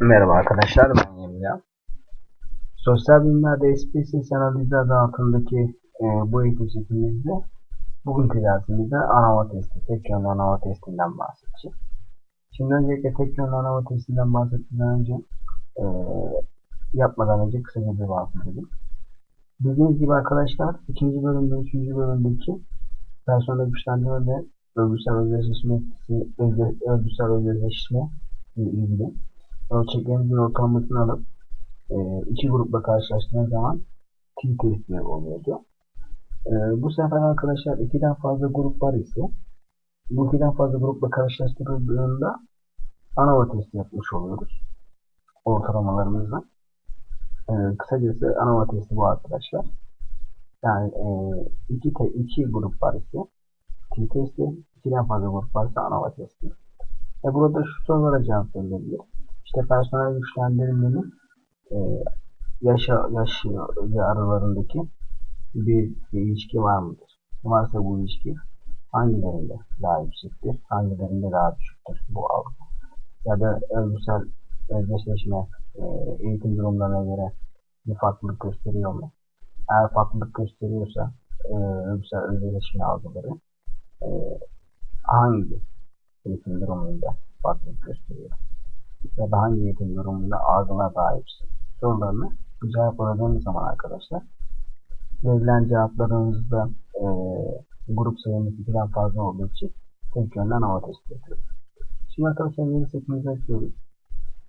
Merhaba arkadaşlar ben Yemya. Sosyal bilimlerde SPSS analizi adı altındaki e, bu eğitim setimizde bugünkü dersimizde ANAVA testi, tek yönlü ANAVA testinden bahsedeceğiz. Şimdi öncelikle tek yönlü ANAVA testinden bahsetmeden önce e, yapmadan önce kısaca bir bahsedelim. Bildiğiniz gibi arkadaşlar ikinci bölümde, üçüncü bölümdeki personel güçlendirme ve örgütsel özdeşleşme özdeşleşme ile ilgili ölçeklerimizin ortalamasını alıp e, iki grupla karşılaştığımız zaman T testi oluyordu. E, bu sefer arkadaşlar ikiden fazla grup var ise bu ikiden fazla grupla karşılaştırıldığında ANOVA testi yapmış oluyoruz. Ortalamalarımızla. E, kısacası ANOVA testi bu arkadaşlar. Yani e, iki, te, iki grup var ise T testi, ikiden fazla grup varsa ANOVA testi. E burada şu sorulara cevap verilebilir işte personel güçlendirmenin e, yaşa, yaş aralarındaki bir, bir ilişki var mıdır? Varsa bu ilişki hangilerinde daha yüksektir, hangilerinde daha düşüktür bu algı? Ya da örgüsel özdeşleşme e, eğitim durumlarına göre bir farklılık gösteriyor mu? Eğer farklılık gösteriyorsa e, özdeşleşme algıları e, hangi eğitim durumunda farklılık gösteriyor? Ya da hangi eğitim durumunda algılar daha yüksek sorularını cevapladığınız zaman arkadaşlar verilen cevaplarınızda e, grup sayımız 2'den fazla olduğu için tek yönden hava testi yapıyoruz. Şimdi arkadaşlar yeni setimizi açıyoruz.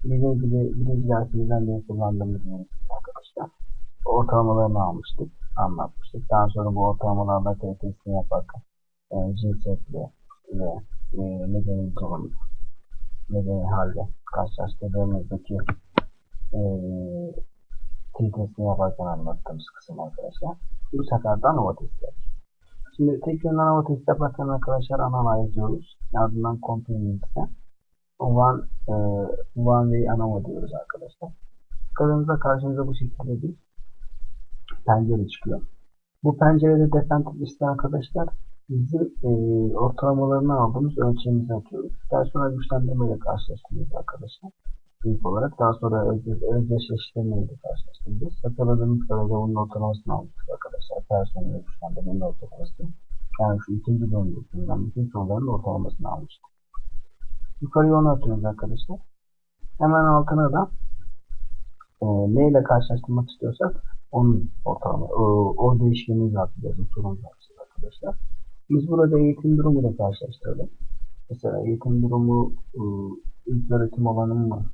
Bizim gibi birinci dersimizden beri kullandığımız yeni arkadaşlar. Ortalamalarını almıştık, anlatmıştık. Daha sonra bu ortalamalarla testini yaparken e, cinsiyetle ve e, nedeni kullanıp nedeni halde karşılaştırdığımızdaki e, testini yaparken anlattığımız kısım arkadaşlar. Bu sefer de ANOVA testi Şimdi tek yönden ANOVA testi yaparken arkadaşlar analyze diyoruz. Ardından continuous'e one, e, one way ANOVA diyoruz arkadaşlar. Karınıza karşınıza bu şekilde bir pencere çıkıyor. Bu pencerede defensive liste arkadaşlar bizim e, ortalamalarını aldığımız ölçeğimizi atıyoruz. Daha sonra güçlendirme ile karşılaştırıyoruz arkadaşlar. İlk olarak daha sonra özdeşleştirme ile karşılaştırıyoruz. Hatırladığımız kadarıyla bunun ortalamasını almıştık arkadaşlar. Personel güçlendirmenin ortalaması. Yani şu ikinci bölümdüğünden bütün soruların ortalamasını almıştık. Yukarıya onu atıyoruz arkadaşlar. Hemen altına da e, ne ile karşılaştırmak istiyorsak onun ortalama, o, o değişkenini atacağız. Sorun arkadaşlar. Biz burada eğitim durumuyla karşılaştıralım. Mesela eğitim durumu ıı, ilk öğretim olanı mı,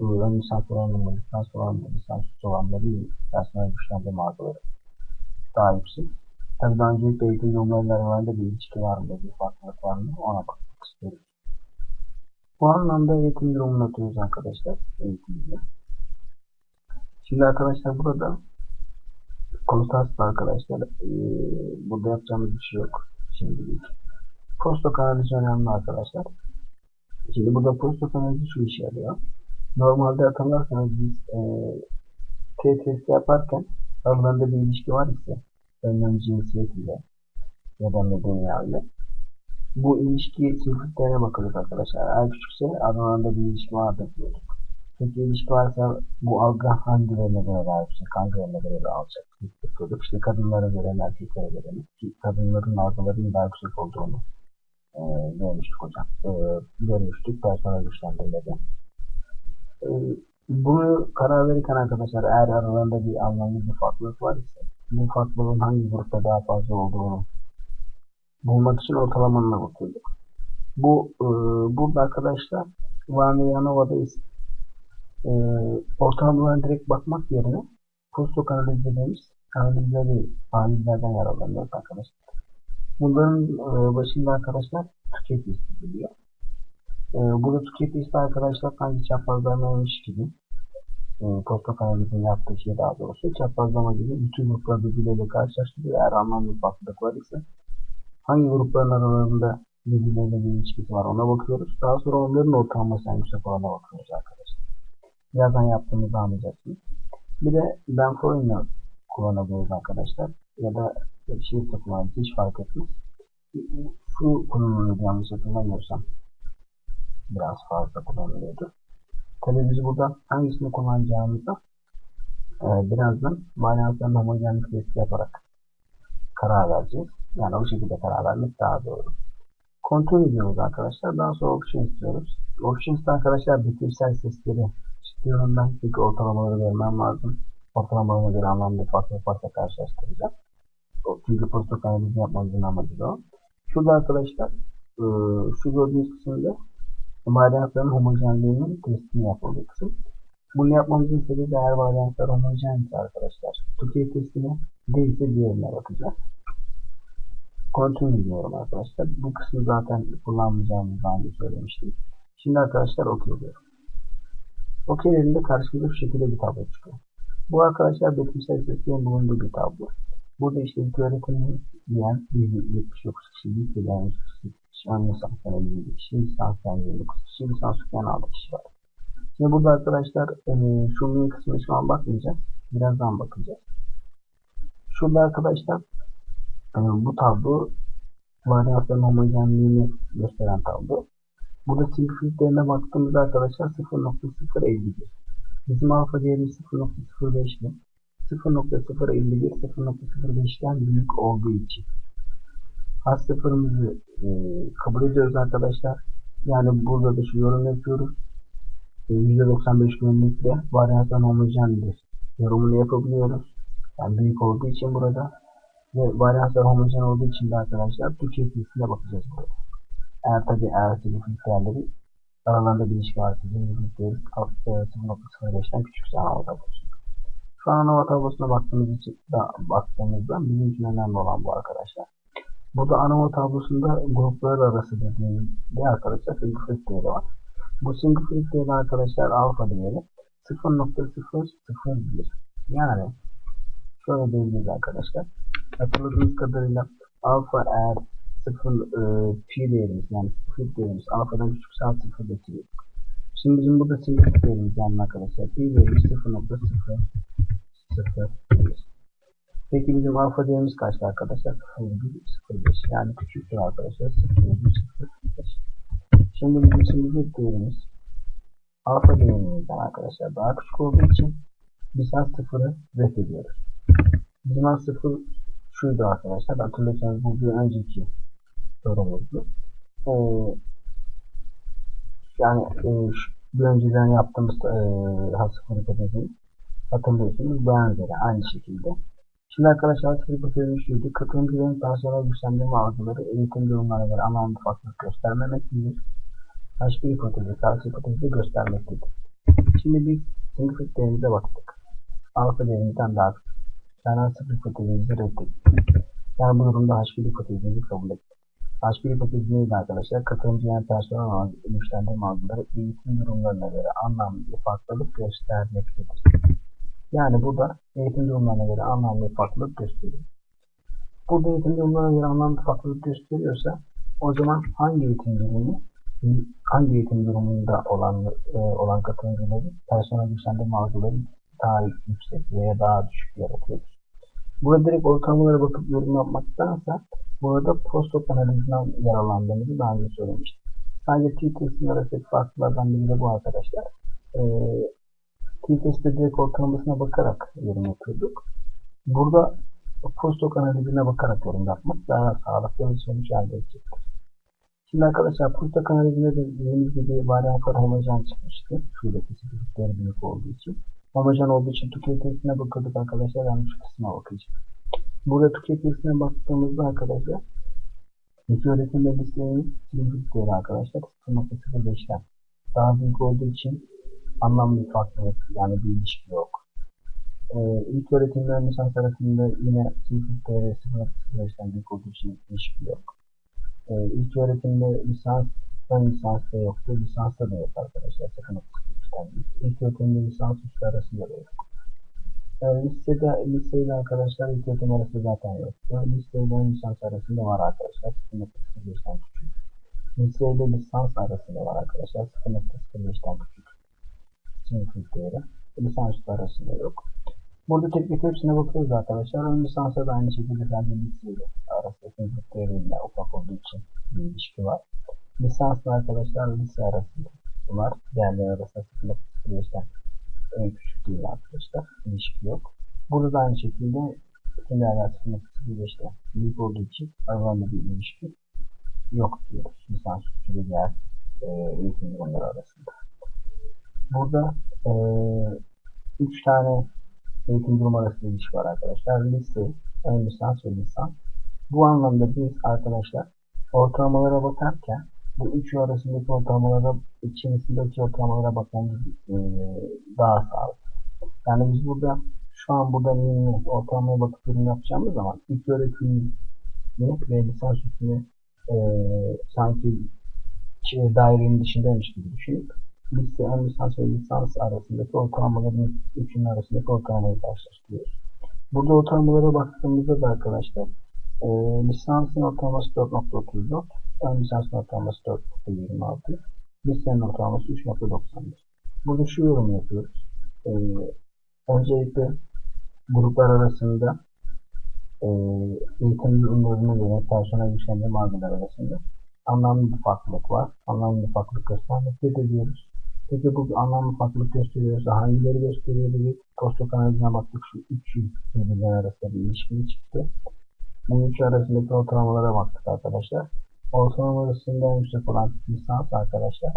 ön lisans olanı mı, lisans olanı mı, lisans olanları iyi, personel güçlendirme algıları daha yüksek. Tabi daha öncelikle eğitim durumlarıyla aralarında bir ilişki var mı, bir farklılık var mı ona bakmak istiyoruz. Bu anlamda eğitim durumunu atıyoruz arkadaşlar. Eğitimde. Şimdi arkadaşlar burada kontrastlı arkadaşlar. Ee, burada yapacağımız bir şey yok şimdilik. Prostok analizi önemli arkadaşlar. Şimdi burada prostok analizi şu işe yarıyor. Normalde hatırlarsanız biz e, T testi yaparken aralarında bir ilişki var ise önlem cinsiyet ile ya da medenya ile bu ilişki simpliklere bakıyoruz arkadaşlar. Eğer küçükse aralarında bir ilişki vardır diyorduk. Peki ilişki varsa bu algı hangilerine göre yüksek, hangilerine göre daha alçak yapıyorduk. İşte kadınlara göre, erkeklere göre ki kadınların algılarının daha yüksek olduğunu e, görmüştük hocam. E, görmüştük personel güçlendirmede. E, bunu karar verirken arkadaşlar eğer aralarında bir anlamlı bir farklılık var ise bu farklılığın hangi grupta daha fazla olduğunu bulmak için ortalamanına bakıyorduk. Bu e, burada arkadaşlar Van Yanova'da e, ortalamalarına direkt bakmak yerine postok analiz dediğimiz analizleri, analizlerden yararlanıyoruz arkadaşlar. Bunların e, başında arkadaşlar tüket listi geliyor. E, burada tüket listi arkadaşlar hangi çaprazlamaymış gibi e, postok analizinin yaptığı şey daha doğrusu çaprazlama gibi bütün grupları birbirleriyle karşılaştırıyor. Eğer anlamlı farklılık var ise hangi grupların aralarında birbirleriyle bir ilişkisi var ona bakıyoruz. Daha sonra onların ortalaması en yüksek olana bakıyoruz arkadaşlar birazdan yaptığımızı anlayacaksınız. Bir de ben formula kullanabiliriz arkadaşlar. Ya da shift kullanabiliriz. Hiç fark etmez. Şu kullanılıyordu yanlış hatırlamıyorsam. Biraz fazla kullanılıyordu. Tabii biz burada hangisini kullanacağımızda e, birazdan varyantların homojenlik testi yaparak karar vereceğiz. Yani o şekilde karar vermek daha doğru. Kontrol ediyoruz arkadaşlar. Daha sonra option istiyoruz. Options'ta arkadaşlar bitirsel sesleri istiyorum ben. Çünkü ortalamaları vermem lazım. Ortalamalarına göre anlamda farklı farklı karşılaştıracağım. Çünkü postok analizi yapmamızın amacı da o. Şurada arkadaşlar e, şu gördüğünüz kısımda varyantların homojenliğinin testini yapıldığı kısım. Bunu yapmamızın sebebi eğer varyantlar homojense arkadaşlar. Türkiye testine değilse diğerine bakacağız. Continue diyorum arkadaşlar. Bu kısmı zaten kullanmayacağımızı daha önce söylemiştim. Şimdi arkadaşlar OK diyorum. OK dediğimde karşımıza şu şekilde bir tablo çıkıyor. Bu arkadaşlar betimsel seslerin bulunduğu bir tablo. Burada işte ilk öğretimin diyen 179 kişi, ilk öğretimin 148 kişi, ön lisanstan 52 kişi, lisanstan 29 kişi, lisans okuyan 6 kişi var. Şimdi burada arkadaşlar e, şu kısmına şu an bakmayacağız. Birazdan bakacağız. Şurada arkadaşlar e, bu tablo varyantların homojenliğini gösteren tablo. Burada simplifiklerine baktığımızda arkadaşlar 0.051. Bizim alfa değerimiz 0.05 mi? 0.051 0.05'ten büyük olduğu için has sıfırımızı e, kabul ediyoruz arkadaşlar. Yani burada da şu yorum yapıyoruz. E, %95 güvenlikle varyansdan homojendir. Yorumunu yapabiliyoruz. Yani büyük olduğu için burada ve varyanslar homojen olduğu için de arkadaşlar Türkçe etkisine bakacağız burada. Eğer tabi eğer signifikant değerleri aralarında bir ilişki varsa signifikant değeri 0.05'ten küçükse ana tablosunda. Şu an ana tablosuna baktığımız için da baktığımızda bizim için önemli olan bu arkadaşlar. Burada ana tablosunda gruplar arası dediğimde arkadaşlar signifikant değeri var. Bu signifikant değeri arkadaşlar alfa değeri 0.001 yani şöyle diyebiliriz arkadaşlar. Hatırladığınız kadarıyla alfa eğer 0 e, pi değerimiz yani 0 değerimiz alfadan küçükse 0 getiriyor. Şimdi bizim burada signifikant değerimiz yani arkadaşlar pi değerimiz 0.001. Peki bizim alfa değerimiz kaçtı arkadaşlar? 0.05 yani küçüktür arkadaşlar 0.05. Şimdi bizim signifikant değerimiz alfa değerimizden arkadaşlar daha küçük olduğu için biz az sıfırı reddediyoruz. Bizim az sıfır şuydu arkadaşlar. Hatırlıyorsanız bu bir önceki sorumuzdu. Ee, yani e, bir önceden yaptığımız e, has sıfır hipotezini hatırlıyorsunuz. Benzeri aynı şekilde. Şimdi arkadaşlar has sıfır hipotezi şuydu. Katılımcıların personel güçlendirme algıları eğitim durumlarına göre anlamlı farklılık göstermemektedir. Hiçbir hipotezi, karşı hipotezi göstermektedir. Şimdi biz signifikant değerimize baktık. Alfa değerimizden daha küçük. Yani sıfır hipotezimizi reddettik. Yani bu durumda H1 hipotezimizi kabul ettik. H1 hipotezi neydi arkadaşlar? Katılımcı yani personel güçlendirme algıları eğitim durumlarına göre anlamlı bir farklılık göstermektedir. Yani bu da eğitim durumlarına göre anlamlı bir farklılık gösteriyor. Burada eğitim durumlarına göre anlamlı bir farklılık gösteriyorsa o zaman hangi eğitim durumu hangi eğitim durumunda olan e, olan katılımcıların personel güçlendirme algıları daha yüksek veya daha düşük yaratıyoruz. Burada direkt ortalamalara bakıp yorum yapmaktansa burada post-op analizinden yararlandığımızı daha önce söylemiştim. Sadece t-test'in arasındaki farklardan biri de bu arkadaşlar. Ee, t-test'te direkt ortalamasına bakarak yorum yapıyorduk. Burada post-op analizine bakarak yorum yapmak daha sağlıklı bir sonuç elde edecektir. Şimdi arkadaşlar post-op analizinde de dediğimiz gibi varyantlar homojen çıkmıştı. Şuradaki spesifikleri büyük olduğu için homojen olduğu için tüketiciye bakıyorduk arkadaşlar. Yani şu kısma bakacağız. Burada tüketiciye baktığımızda arkadaşlar iki öğretimde listenin silindik değeri arkadaşlar 0.05'ten daha büyük olduğu için anlamlı bir farklılık yani bir ilişki yok. Ee, ilk öğretimle ön lisans arasında yine silindik değeri 0.05'ten büyük olduğu için ilişki yok. Ee, ilk öğretimde lisans ön lisansta yoktu. Lisansta da yok arkadaşlar 0.05'ten büyük. İlk öğretimde lisans üstü arasında da yok. Yani listede, listeyle arkadaşlar ilk öğretim arası zaten yok. Yani listeyle ön lisans arasında var arkadaşlar 0.05'ten küçük. Listeyle lisans arasında var arkadaşlar 0.05'ten küçük. Sınıf değeri. Lisans üstü arasında yok. Burada teknik hepsine bakıyoruz arkadaşlar. Ön lisansa da aynı şekilde sadece listeyle arasında sınıf değeriyle ufak olduğu için bir ilişki var. Lisansla arkadaşlar lise arasında var. Diğerleri arasında 0.05'ten en küçük değil arkadaşlar. İlişki yok. Burada da aynı şekilde bütün değerler 0.05'te büyük olduğu için aralarında bir ilişki yok diyoruz. Lisans suçu ve diğer e, eğitim durumları arasında. Burada e, üç tane eğitim durum arasında ilişki var arkadaşlar. Lise, ön lisans ve lisans. Bu anlamda biz arkadaşlar ortalamalara bakarken bu üçü arasındaki ortalamalara içerisindeki ortalamalara bakmamız e, daha sağlıklı. Yani biz burada şu an burada minimum ortalamaya bakıp yorum yapacağımız zaman ilk öğretimini ve lisans yükünü e, sanki şey, dairenin dışındaymış gibi düşünüp lise, ön lisans ve lisans arasındaki ortalamaların üçünün arasındaki ortalamayı karşılaştırıyoruz. Burada ortalamalara baktığımızda da arkadaşlar e, lisansın ortalaması 4.34, ön lisansın ortalaması 4.26, lisenin ortalaması 3.91. Burada şu yorum yapıyoruz. E, öncelikle gruplar arasında e, eğitim ürünlerine göre personel güçlendirme algılar arasında anlamlı bir farklılık var. Anlamlı bir farklılık göstermekte de diyoruz. Peki bu anlamlı farklılık gösteriyorsa hangileri gösteriyor dedik. Kostok analizine baktık şu üç yıl birbirleri arasında bir ilişki çıktı. Bu üç arasındaki ortalamalara baktık arkadaşlar. Ortalama yüksek olan lisans arkadaşlar.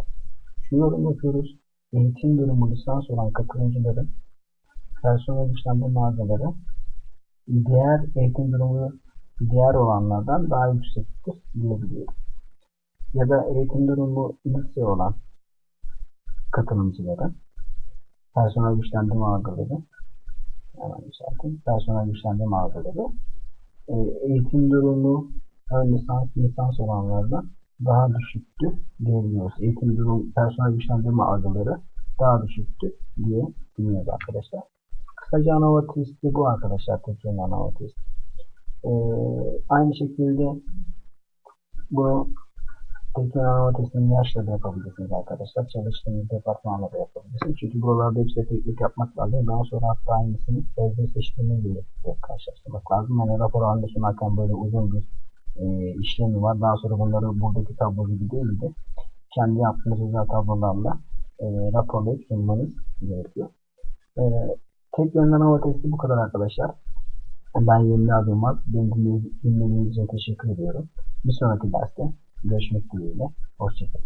Şu yorum yapıyoruz. Eğitim durumu lisans olan katılımcıların personel güçlendirme algıları diğer eğitim durumu diğer olanlardan daha yüksektir diyebiliyoruz. Ya da eğitim durumu lise olan katılımcıların personel güçlendirme algıları hemen yükselteyim. Personel güçlendirme algıları e, eğitim durumu ön lisans, lisans olanlardan daha düşüktü diyebiliyoruz. Eğitim durumu, personel güçlendirme algıları daha düşüktü diye düşünüyoruz arkadaşlar. Kısaca ANOVA testi bu arkadaşlar. Tek yönlü ANOVA testi. Ee, aynı şekilde bunu tek yönlü ANOVA testini yaşla da yapabilirsiniz arkadaşlar. Çalıştığınız departmanla da yapabilirsiniz. Çünkü buralarda hepsine teknik yapmak lazım. Daha sonra hatta aynısını sözde seçtiğiniyle karşılaştırmak lazım. Yani rapor halinde sunarken böyle uzun bir e, işlemi var. Daha sonra bunları buradaki tablo gibi değil de kendi yaptığınız özel tablolarla e, raporlayıp sunmanız gerekiyor. E, tek yönden hava testi bu kadar arkadaşlar. Ben Yemli Adılmaz. Beni dinlediğiniz için teşekkür ediyorum. Bir sonraki derste görüşmek dileğiyle. Hoşçakalın.